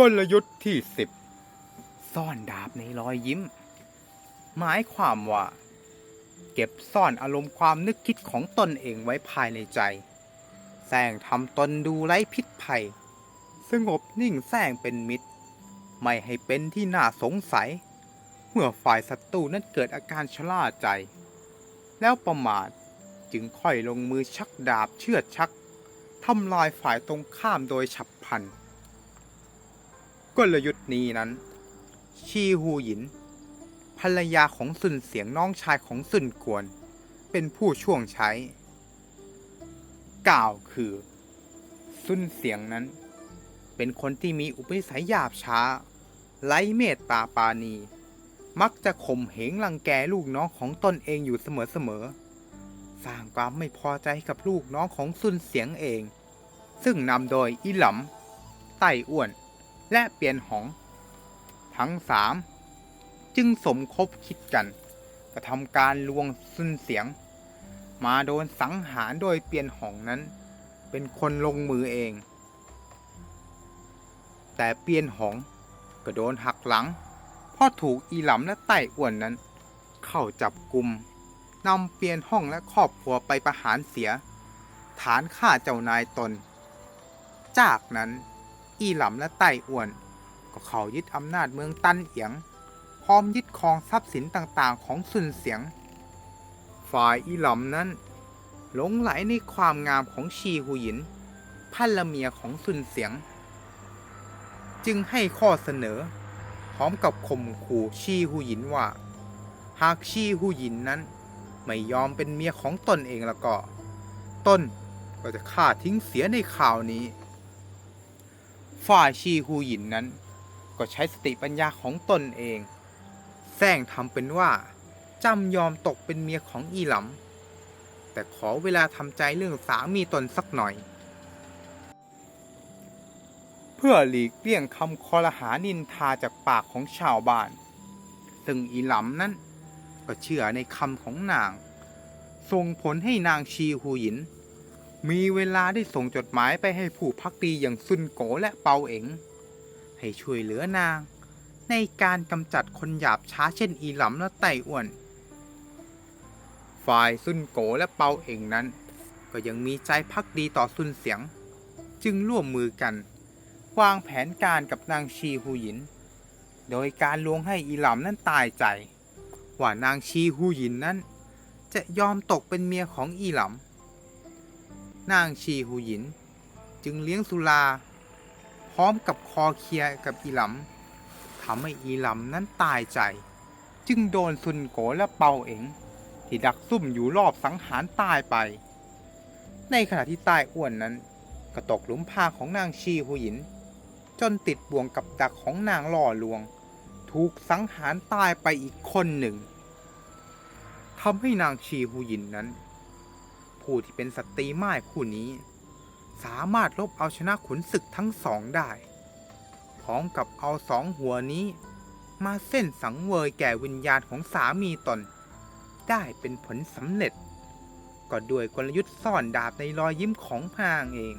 กลยุทธ์ที่สิบซ่อนดาบในรอยยิ้ม หมายความว่า เก็บซ่อนอารมณ์ความนึกคิดของตนเองไว้ภายในใจแสงทำตนดูไร้พิษภัย สงบนิ่งแสงเป็นมิตร ไม่ให้เป็นที่น่าสงสัย เมื่อฝ่ายศัตรูนั้นเกิดอาการชล่าใจ แล้วประมาทจึงค่อยลงมือชักดาบเชือดชักทำลายฝ่ายตรงข้ามโดยฉับพลัน กลยุทธ์นี้นั้น ชีฮูหยิน ภรรยาของสุนเสียงน้องชายของสุนกวน เป็นผู้ช่วงใช้ กล่าวคือ สุนเสียงนั้น เป็นคนที่มีอุปนิสัยหยาบช้า ไร้เมตตาปาณีมักจะข่มเหงรังแกลูกน้องของตนเองอยู่เสมอๆสร้างความไม่พอใจกับลูกน้องของซุนเสียงเอง ซึ่งนำโดยอีหลำไต้อ้วน และเปลี่ยนหองทั้งสามจึงสมคบคิดกันกระทำการลวงซุนเสียง มาโดนสังหารโดยเปลี่ยนหองนั้น เป็นคนลงมือเอง แต่เปลี่ยนหองก็โดนหักหลังเพราะถูกอีหลำและไต้อ้วนนั้น เข้าจับกลุ่มนำเปลี่ยนห้องและครอบครัวไปประหารเสีย ฐานฆ่าเจ้านายตน จากนั้น อีหลำและไต้อ้วน ก็เข้ายึดอำนาจเมืองตันเอียง พร้อมยึดครองทรัพย์สินต่างๆ ของซุนเสียง ฝ่ายอีหลำนั้น หลงไหลในความงามของชีหูหยินภรรเมียของซุนเสียง จึงให้ข้อเสนอ พร้อมกับข่มขู่ชีหูหยินว่า หากชีหูหยินนั้น ไม่ยอมเป็นเมียของตนเองแล้วก็ ตนก็จะฆ่าทิ้งเสียในข่าวนี้ ฝ่ายชีหูหยินนั้น ก็ใช้สติปัญญาของตนเองแซงทำเป็นว่าจำยอมตกเป็นเมียของอีหลำแต่ขอเวลาทำใจเรื่องสามีตนสักหน่อย เพื่อหลีกเลี่ยงคำคอรหานินทาจากปากของชาวบ้าน ซึ่งอีหลำนั้นก็เชื่อในคำของนางส่งผลให้นางชีหูหยิน มีเวลาได้ส่งจดหมายไปให้ผู้พักดีอย่างซุนโกและเปาเอ๋งให้ช่วยเหลือนาง ในการกำจัดคนหยาบช้าเช่นอีหลำและไต้อ้วน ฝ่ายซุนโกและเปาเอ๋งนั้น ก็ยังมีใจพักดีต่อซุนเสียง จึงร่วมมือกันวางแผนการกับนางชีหูหยิน โดยการลวงให้อีหลำนั้นตายใจ ว่านางชีฮูหยินนั้น จะยอมตกเป็นเมียของอีหลำ นางชีฮูหยิน จึงเลี้ยงสุราพร้อมกับคอเคลียกับอีหลำทำให้อีหลำนั้นตายใจ จึงโดนซุนโกและเปาเอ๋งที่ดักซุ่มอยู่รอบสังหารตายไป ในขณะที่ใต้อ้วนนั้นก็ตกหลุมพาของนางชีฮูหยิน จนติดบ่วงกับดักของนางล่อลวง ถูกสังหารตายไปอีกคนหนึ่งทำให้นางชีฮูหยินนั้น ผู้ที่เป็นสตรีม่ายผู้นี้ สามารถลบเอาชนะขุนศึกทั้งสองได้ พร้อมกับเอาสองหัวนี้ มาเส้นสังเวยแก่วิญญาณของสามีตน ได้เป็นผลสำเร็จ ก็ด้วยกลยุทธ์ซ่อนดาบในรอยยิ้มของพรางเอง